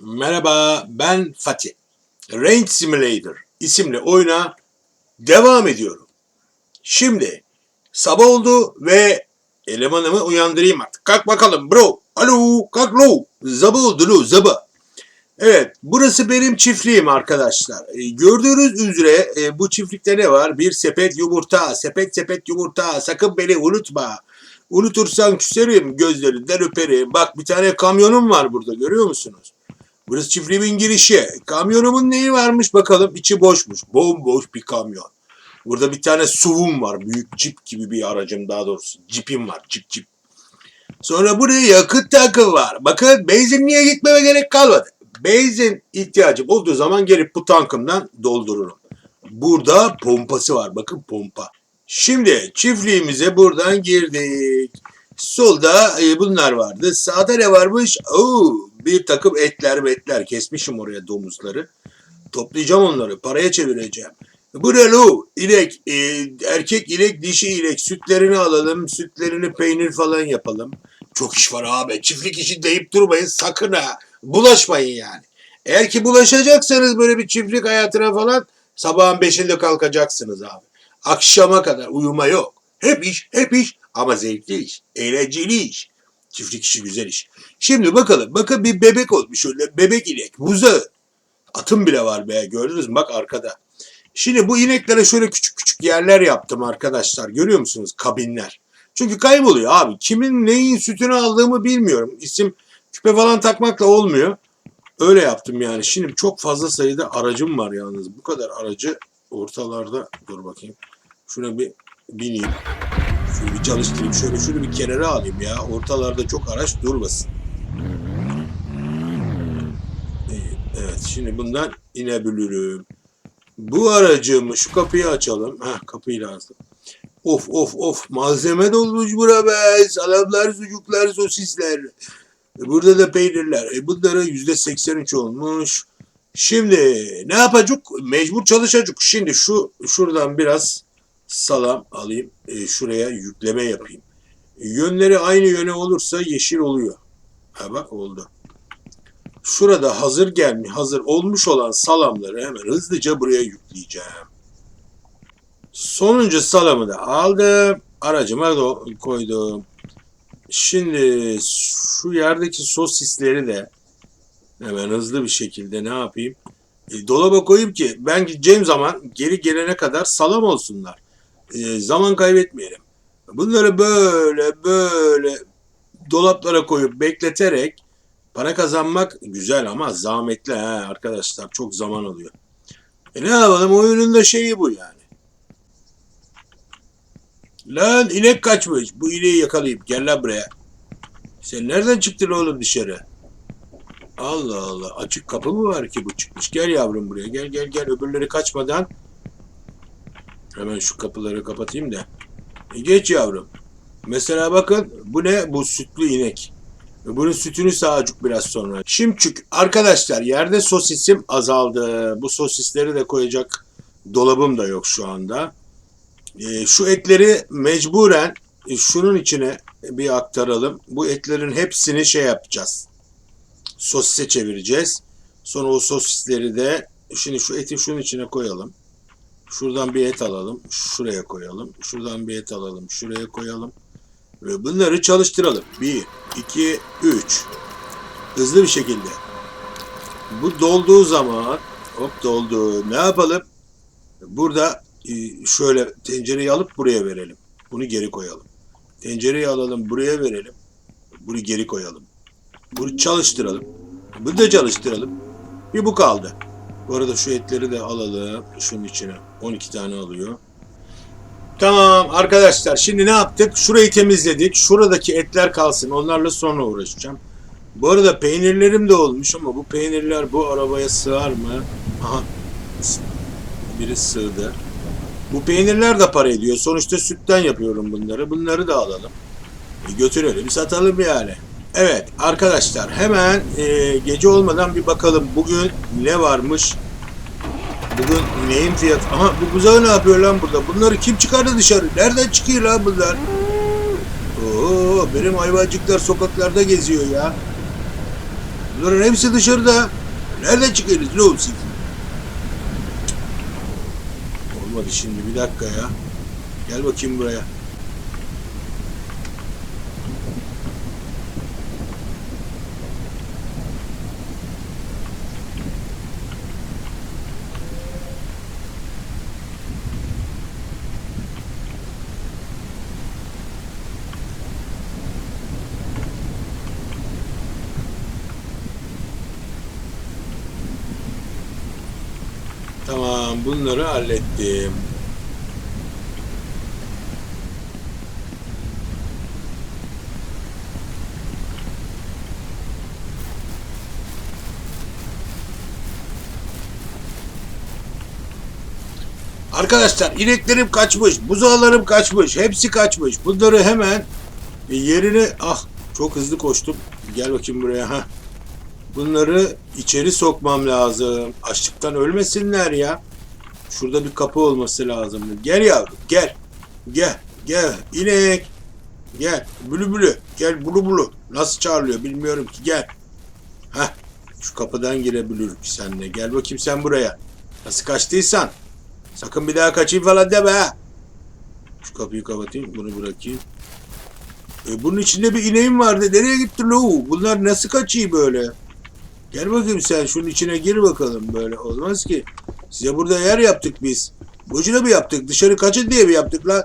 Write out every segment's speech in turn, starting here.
Merhaba, ben Fatih. Range Simulator isimli oyuna devam ediyorum. Şimdi sabah oldu ve elemanımı uyandırayım artık. Kalk bakalım bro. Alo, kalk lo. Zabı oldu lo, zabı. Evet, burası benim çiftliğim arkadaşlar. E, gördüğünüz üzere e, bu çiftlikte ne var? Bir sepet yumurta, sepet sepet yumurta. Sakın beni unutma. Unutursan küserim, gözlerinden öperim. Bak bir tane kamyonum var burada, görüyor musunuz? Burası çiftliğimin girişi. Kamyonumun neyi varmış bakalım. İçi boşmuş. Bomboş bir kamyon. Burada bir tane SUV'um var. Büyük cip gibi bir aracım daha doğrusu. Cipim var. Cip cip. Sonra buraya yakıt takım var. Bakın benzinliğe gitmeme gerek kalmadı. Benzin ihtiyacım olduğu zaman gelip bu tankımdan doldururum. Burada pompası var. Bakın pompa. Şimdi çiftliğimize buradan girdik. Solda e, bunlar vardı. Sağda ne varmış? Oo, bir takım etler metler. Kesmişim oraya domuzları. Toplayacağım onları. Paraya çevireceğim. Bu ne lo? İnek. e, erkek inek, dişi inek. Sütlerini alalım. Sütlerini peynir falan yapalım. Çok iş var abi. Çiftlik işi deyip durmayın. Sakın ha. Bulaşmayın yani. Eğer ki bulaşacaksanız böyle bir çiftlik hayatına falan sabahın beşinde kalkacaksınız abi. Akşama kadar uyuma yok. Hep iş, hep iş ama zevkli iş, eğlenceli iş. Çiftlik işi güzel iş. Şimdi bakalım, bakın bir bebek olmuş öyle, bebek inek, buzağı. Atım bile var be, gördünüz mü? Bak arkada. Şimdi bu ineklere şöyle küçük küçük yerler yaptım arkadaşlar. Görüyor musunuz? Kabinler. Çünkü kayboluyor abi. Kimin neyin sütünü aldığımı bilmiyorum. İsim küpe falan takmakla olmuyor. Öyle yaptım yani. Şimdi çok fazla sayıda aracım var yalnız. Bu kadar aracı ortalarda dur bakayım. Şuna bir bineyim. Şunu bir çalıştırayım. Şöyle şunu bir kenara alayım ya. Ortalarda çok araç durmasın. Evet şimdi bundan inebilirim. Bu aracımı şu kapıyı açalım. Heh kapıyı lazım. Of of of malzeme dolmuş bura be. Salamlar, sucuklar, sosisler. E, Burada da peynirler. E bunlara yüzde 83 olmuş. Şimdi ne yapacak? Mecbur çalışacak. Şimdi şu şuradan biraz salam alayım. E, şuraya yükleme yapayım. E, yönleri aynı yöne olursa yeşil oluyor. Ha bak oldu. Şurada hazır gelmiş, hazır olmuş olan salamları hemen hızlıca buraya yükleyeceğim. Sonuncu salamı da aldım. Aracıma do- koydum. Şimdi şu yerdeki sosisleri de hemen hızlı bir şekilde ne yapayım? E, dolaba koyayım ki ben gideceğim zaman geri gelene kadar salam olsunlar. E, zaman kaybetmeyelim. Bunları böyle böyle dolaplara koyup bekleterek para kazanmak güzel ama zahmetli ha arkadaşlar. Çok zaman alıyor. E ne yapalım oyunun da şeyi bu yani. Lan inek kaçmış. Bu ineği yakalayayım. Gel lan buraya. Sen nereden çıktın oğlum dışarı? Allah Allah. Açık kapı mı var ki bu çıkmış? Gel yavrum buraya. Gel gel gel. Öbürleri kaçmadan. Hemen şu kapıları kapatayım da. E, geç yavrum. Mesela bakın bu ne? Bu sütlü inek. Bunun sütünü sağacık biraz sonra. Şimçük arkadaşlar yerde sosisim azaldı. Bu sosisleri de koyacak dolabım da yok şu anda. E, şu etleri mecburen e, şunun içine bir aktaralım. Bu etlerin hepsini şey yapacağız. Sosise çevireceğiz. Sonra o sosisleri de şimdi şu eti şunun içine koyalım. Şuradan bir et alalım. Şuraya koyalım. Şuradan bir et alalım. Şuraya koyalım. Ve bunları çalıştıralım. 1, 2, 3. Hızlı bir şekilde. Bu dolduğu zaman hop doldu. Ne yapalım? Burada e, şöyle tencereyi alıp buraya verelim. Bunu geri koyalım. Tencereyi alalım buraya verelim. Bunu geri koyalım. Bunu çalıştıralım. Bunu da çalıştıralım. Bir bu kaldı. Bu arada şu etleri de alalım şunun içine. 12 tane alıyor. Tamam arkadaşlar şimdi ne yaptık? Şurayı temizledik. Şuradaki etler kalsın. Onlarla sonra uğraşacağım. Bu arada peynirlerim de olmuş ama bu peynirler bu arabaya sığar mı? Aha. Biri sığdı. Bu peynirler de para ediyor. Sonuçta sütten yapıyorum bunları. Bunları da alalım. E, götürelim satalım yani. Evet arkadaşlar hemen e, gece olmadan bir bakalım bugün ne varmış. Bugün neyin fiyatı? Aha bu buzağı ne yapıyor lan burada? Bunları kim çıkardı dışarı? Nereden çıkıyor lan bunlar? Oo benim hayvancıklar sokaklarda geziyor ya. Bunların hepsi dışarıda. Nereden çıkıyorsunuz oğlum siz? Olmadı şimdi bir dakika ya. Gel bakayım buraya. Tamam bunları hallettim. Arkadaşlar ineklerim kaçmış, buzağlarım kaçmış, hepsi kaçmış. Bunları hemen yerine ah çok hızlı koştum. Gel bakayım buraya ha. Bunları içeri sokmam lazım. Açlıktan ölmesinler ya. Şurada bir kapı olması lazım. Gel yavrum gel. Gel gel inek. Gel bülü bülü. Gel bulu bulu. Nasıl çağırıyor bilmiyorum ki gel. Heh şu kapıdan girebilir senle. Gel bakayım sen buraya. Nasıl kaçtıysan. Sakın bir daha kaçayım falan deme ha. Şu kapıyı kapatayım bunu bırakayım. E, bunun içinde bir ineğim vardı. Nereye gitti lo? Bunlar nasıl kaçıyor böyle? Gel bakayım sen şunun içine gir bakalım böyle. Olmaz ki. Size burada yer yaptık biz. Boşuna mı yaptık? Dışarı kaçın diye mi yaptık lan?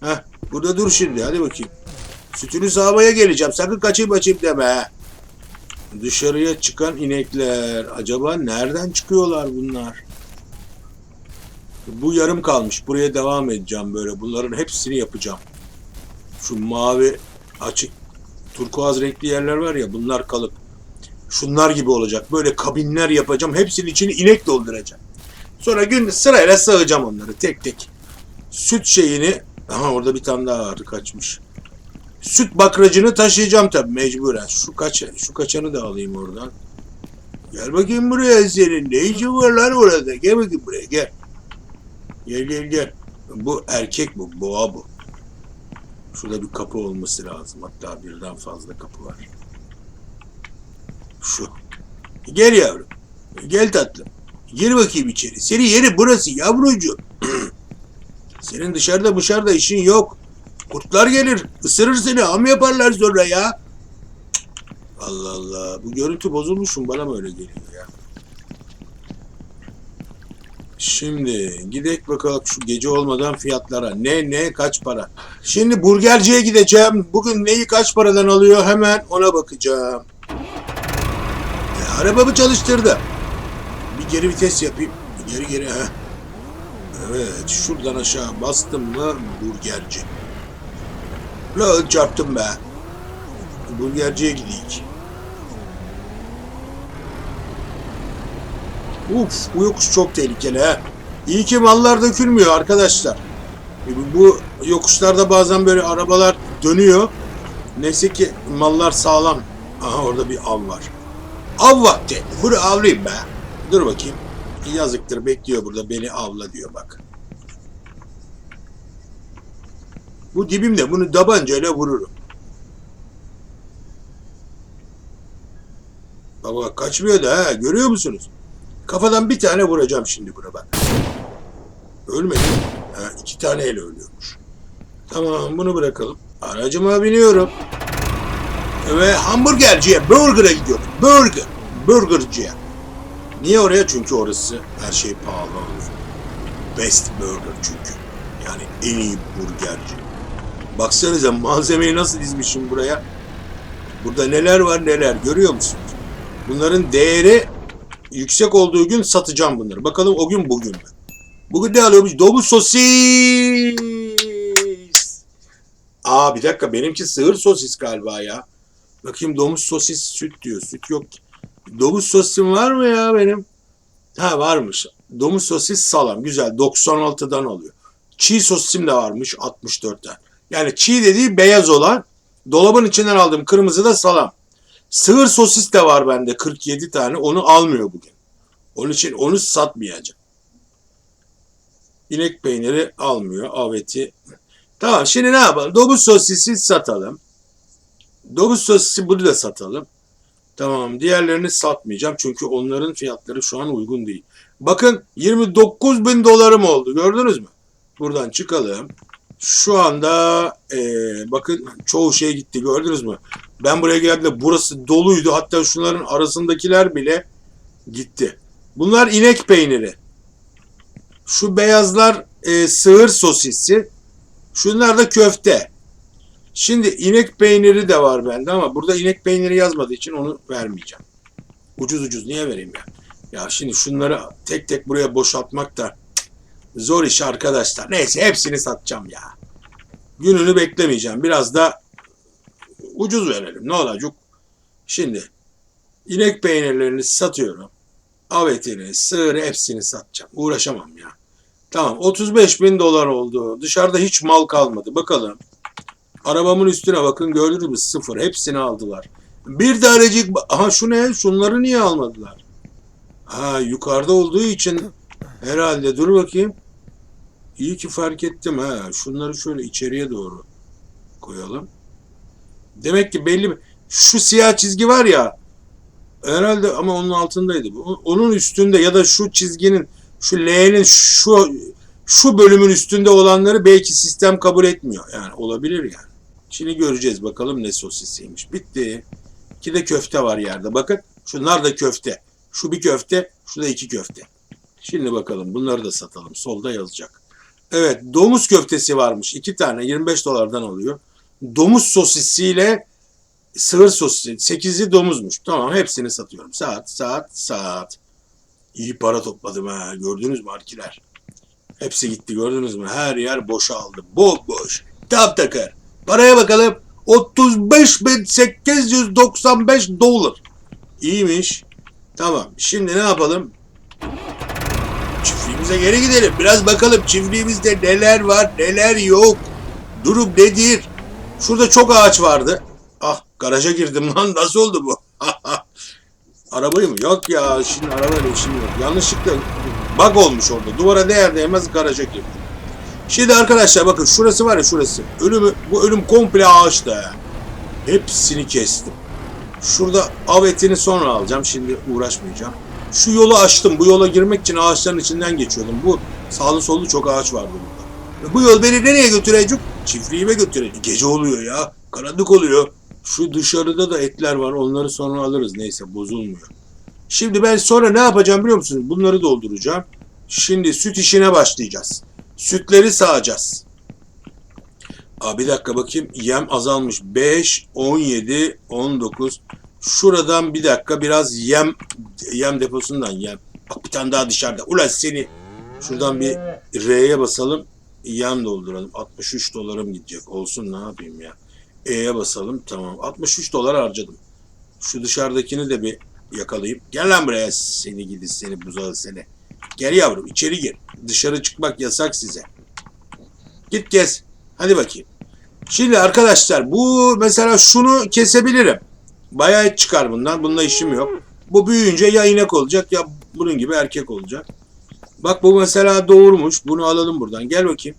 Heh, burada dur şimdi. Hadi bakayım. Sütünü sağmaya geleceğim. Sakın kaçayım açayım deme. Dışarıya çıkan inekler. Acaba nereden çıkıyorlar bunlar? Bu yarım kalmış. Buraya devam edeceğim böyle. Bunların hepsini yapacağım. Şu mavi açık turkuaz renkli yerler var ya bunlar kalıp şunlar gibi olacak. Böyle kabinler yapacağım. Hepsinin içini inek dolduracağım. Sonra gün sırayla sağacağım onları tek tek. Süt şeyini aha orada bir tane daha vardı kaçmış. Süt bakracını taşıyacağım tabii mecburen. Şu kaç şu kaçanı da alayım oradan. Gel bakayım buraya senin. Ne işin var lan orada? Gel bakayım buraya gel. Gel gel gel. Bu erkek bu. Boğa bu. Şurada bir kapı olması lazım. Hatta birden fazla kapı var. Şu. Gel yavrum. Gel tatlım. Gir bakayım içeri. Senin yeri burası yavrucuğum. Senin dışarıda dışarıda işin yok. Kurtlar gelir. ısırır seni. Am yaparlar sonra ya. Allah Allah. Bu görüntü bozulmuşum. Bana mı öyle geliyor ya? Şimdi gidek bakalım şu gece olmadan fiyatlara. Ne ne kaç para? Şimdi burgerciye gideceğim. Bugün neyi kaç paradan alıyor hemen ona bakacağım. Arabamı çalıştırdı. Bir geri vites yapayım. Geri geri ha. Evet şuradan aşağı bastım mı burgerci. Lan çarptım be. Burgerciye gideyim. Uf bu yokuş çok tehlikeli ha. İyi ki mallar dökülmüyor arkadaşlar. E, Bu yokuşlarda bazen böyle arabalar dönüyor. Neyse ki mallar sağlam. Aha orada bir av var. Av vakti. Bunu avlayayım be. Dur bakayım. Yazıktır bekliyor burada beni avla diyor bak. Bu dibimde bunu tabancayla vururum. Baba kaçmıyor da ha görüyor musunuz? Kafadan bir tane vuracağım şimdi buna bak. Ölmedi. Ha, iki taneyle ölüyormuş. Tamam bunu bırakalım. Aracıma biniyorum. Ve hamburgerciye, burger'a gidiyorum. Burger. Burgerciye. Niye oraya? Çünkü orası her şey pahalı olur. Best burger çünkü. Yani en iyi burgerci. Baksanıza malzemeyi nasıl dizmişim buraya. Burada neler var neler görüyor musunuz? Bunların değeri yüksek olduğu gün satacağım bunları. Bakalım o gün bugün mü? Bugün ne alıyormuş? Domuz sosis. Aa bir dakika benimki sığır sosis galiba ya. Bakayım domuz sosis süt diyor. Süt yok. Domuz sosisim var mı ya benim? Ha varmış. Domuz sosis salam. Güzel. 96'dan alıyor. Çiğ sosisim de varmış 64'ten. Yani çiğ dediği beyaz olan. Dolabın içinden aldığım kırmızı da salam. Sığır sosis de var bende 47 tane. Onu almıyor bugün. Onun için onu satmayacağım. İnek peyniri almıyor. Aveti. Tamam şimdi ne yapalım? Domuz sosisi satalım. Domuz sosisi bunu da satalım. Tamam. Diğerlerini satmayacağım çünkü onların fiyatları şu an uygun değil. Bakın 29 bin dolarım oldu. Gördünüz mü? Buradan çıkalım. Şu anda eee, bakın çoğu şey gitti. Gördünüz mü? Ben buraya geldiğimde burası doluydu. Hatta şunların arasındakiler bile gitti. Bunlar inek peyniri. Şu beyazlar eee, sığır sosisi. Şunlar da köfte. Şimdi inek peyniri de var bende ama burada inek peyniri yazmadığı için onu vermeyeceğim. Ucuz ucuz niye vereyim ya? Ya şimdi şunları tek tek buraya boşaltmak da zor iş arkadaşlar. Neyse hepsini satacağım ya. Gününü beklemeyeceğim. Biraz da ucuz verelim. Ne olacak? Şimdi inek peynirlerini satıyorum. Av etini, sığırı hepsini satacağım. Uğraşamam ya. Tamam 35 bin dolar oldu. Dışarıda hiç mal kalmadı. Bakalım. Arabamın üstüne bakın gördünüz mü? Sıfır. Hepsini aldılar. Bir tanecik... Aha şu ne? Şunları niye almadılar? Ha yukarıda olduğu için herhalde dur bakayım. İyi ki fark ettim ha. Şunları şöyle içeriye doğru koyalım. Demek ki belli. Şu siyah çizgi var ya herhalde ama onun altındaydı. Onun üstünde ya da şu çizginin şu L'nin şu şu bölümün üstünde olanları belki sistem kabul etmiyor. Yani olabilir yani. Şimdi göreceğiz bakalım ne sosisiymiş. Bitti. İki de köfte var yerde. Bakın şunlar da köfte. Şu bir köfte, şu da iki köfte. Şimdi bakalım bunları da satalım. Solda yazacak. Evet domuz köftesi varmış. iki tane 25 dolardan alıyor. Domuz sosisiyle sığır sosisi. 8'i domuzmuş. Tamam hepsini satıyorum. Saat, saat, saat. İyi para topladım ha. Gördünüz mü arkiler? Hepsi gitti gördünüz mü? Her yer boşaldı. Bomboş. Tap takır. Paraya bakalım. 35.895 dolar. İyiymiş. Tamam. Şimdi ne yapalım? Çiftliğimize geri gidelim. Biraz bakalım çiftliğimizde neler var, neler yok. Durum nedir? Şurada çok ağaç vardı. Ah garaja girdim lan. Nasıl oldu bu? Arabayı mı? Yok ya. Şimdi arabayla işim yok. Yanlışlıkla bug olmuş orada. Duvara değer değmez garaja girdim. Şimdi arkadaşlar bakın şurası var ya şurası. Ölümü, bu ölüm komple ağaçta ya. Hepsini kestim. Şurada av etini sonra alacağım. Şimdi uğraşmayacağım. Şu yolu açtım. Bu yola girmek için ağaçların içinden geçiyordum. Bu sağlı sollu çok ağaç vardı burada. Bu yol beni nereye götürecek? Çiftliğime götürecek. Gece oluyor ya. Karanlık oluyor. Şu dışarıda da etler var. Onları sonra alırız. Neyse bozulmuyor. Şimdi ben sonra ne yapacağım biliyor musunuz? Bunları dolduracağım. Şimdi süt işine başlayacağız. Sütleri sağacağız. Aa, bir dakika bakayım. Yem azalmış. 5, 17, 19. Şuradan bir dakika biraz yem yem deposundan yem. Bak bir tane daha dışarıda. Ulan seni. Şuradan bir R'ye basalım. Yem dolduralım. 63 dolarım gidecek. Olsun ne yapayım ya. E'ye basalım. Tamam. 63 dolar harcadım. Şu dışarıdakini de bir yakalayayım. Gel lan buraya seni gidi seni buzağı seni. Gel yavrum içeri gir. Dışarı çıkmak yasak size. Git gez. Hadi bakayım. Şimdi arkadaşlar bu mesela şunu kesebilirim. Bayağı et çıkar bundan. Bununla işim yok. Bu büyüyünce ya inek olacak ya bunun gibi erkek olacak. Bak bu mesela doğurmuş. Bunu alalım buradan. Gel bakayım.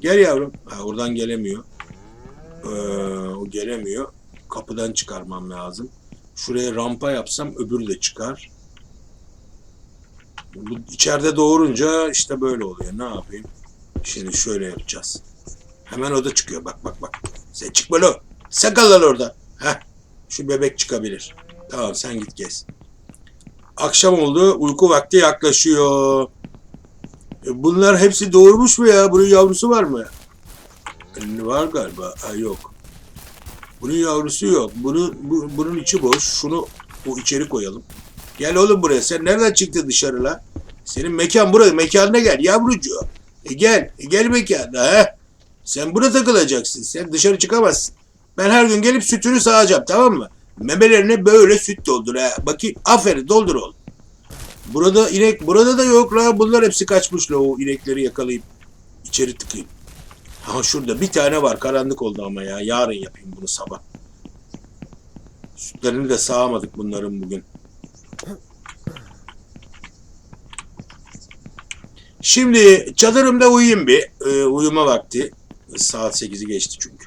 Gel yavrum. Ha, oradan gelemiyor. Ee, o gelemiyor. Kapıdan çıkarmam lazım. Şuraya rampa yapsam öbürü de çıkar. Bu içeride doğurunca işte böyle oluyor. Ne yapayım? Şimdi şöyle yapacağız. Hemen o da çıkıyor. Bak bak bak. Sen çıkma lo. Sen kal lan orada. Heh. Şu bebek çıkabilir. Tamam sen git gez. Akşam oldu. Uyku vakti yaklaşıyor. E, bunlar hepsi doğurmuş mu ya? Bunun yavrusu var mı? E, Var galiba. Ha, yok. Bunun yavrusu yok. Bunun, bu- bunun içi boş. Şunu bu içeri koyalım. Gel oğlum buraya. Sen nereden çıktın dışarı la? Senin mekan burası. Mekanına gel yavrucuğum. E gel. E gel mekanına. He? Sen burada takılacaksın. Sen dışarı çıkamazsın. Ben her gün gelip sütünü sağacağım tamam mı? Memelerine böyle süt doldur ha. Bakayım. Aferin doldur oğlum. Burada inek burada da yok la. Bunlar hepsi kaçmış la o inekleri yakalayıp içeri tıkayım. Ha şurada bir tane var. Karanlık oldu ama ya. Yarın yapayım bunu sabah. Sütlerini de sağamadık bunların bugün. Şimdi çadırımda uyuyayım bir. Ee, uyuma vakti. Saat 8'i geçti çünkü.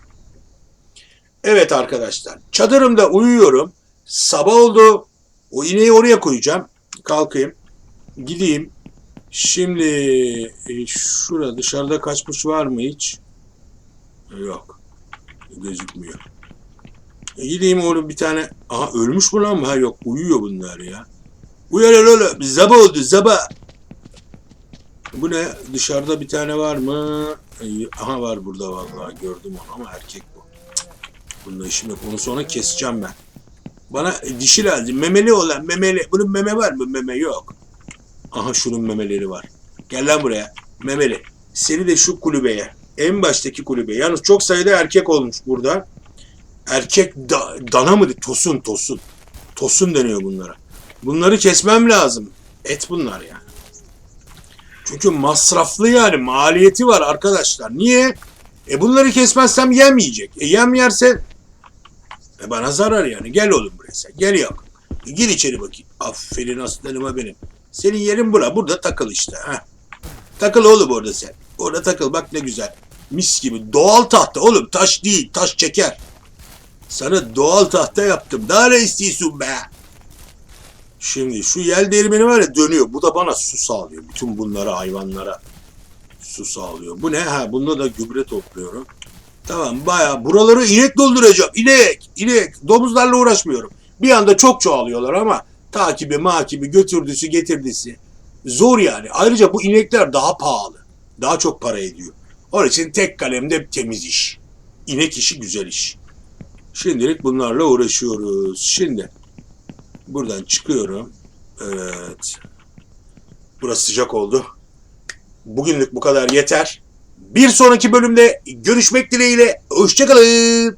Evet arkadaşlar. Çadırımda uyuyorum. Sabah oldu. O ineği oraya koyacağım. Kalkayım. Gideyim. Şimdi e, şurada dışarıda kaçmış var mı hiç? Yok. Gözükmüyor. E, gideyim oğlum bir tane. Aha ölmüş mü lan? Ha yok uyuyor bunlar ya. Uyan oğlum. Zaba oldu zaba. Bu ne? Dışarıda bir tane var mı? E, Aha var burada vallahi gördüm onu ama erkek bu. Bununla işim yok. Onu sonra keseceğim ben. Bana dişi lazım. Memeli olan memeli. Bunun meme var mı? Meme yok. Aha şunun memeleri var. Gel lan buraya. Memeli. Seni de şu kulübeye. En baştaki kulübe. Yalnız çok sayıda erkek olmuş burada. Erkek da, dana mı? Tosun tosun. Tosun deniyor bunlara. Bunları kesmem lazım. Et bunlar yani. Çünkü masraflı yani maliyeti var arkadaşlar. Niye? E bunları kesmezsem yem yiyecek. E yem yerse e bana zarar yani. Gel oğlum buraya sen. Gel yok. E gir içeri bakayım. Aferin aslanıma benim. Senin yerin bura. Burada takıl işte. Heh. Takıl oğlum orada sen. Orada takıl bak ne güzel. Mis gibi. Doğal tahta oğlum. Taş değil. Taş çeker. Sana doğal tahta yaptım. Daha ne istiyorsun be? Şimdi şu yel değirmeni var ya dönüyor. Bu da bana su sağlıyor. Bütün bunlara hayvanlara su sağlıyor. Bu ne? Ha bunda da gübre topluyorum. Tamam bayağı buraları inek dolduracağım. İnek, inek. Domuzlarla uğraşmıyorum. Bir anda çok çoğalıyorlar ama takibi makibi götürdüsü getirdisi zor yani. Ayrıca bu inekler daha pahalı. Daha çok para ediyor. Onun için tek kalemde temiz iş. İnek işi güzel iş. Şimdilik bunlarla uğraşıyoruz. Şimdi buradan çıkıyorum. Evet. Burası sıcak oldu. Bugünlük bu kadar yeter. Bir sonraki bölümde görüşmek dileğiyle. Hoşçakalın.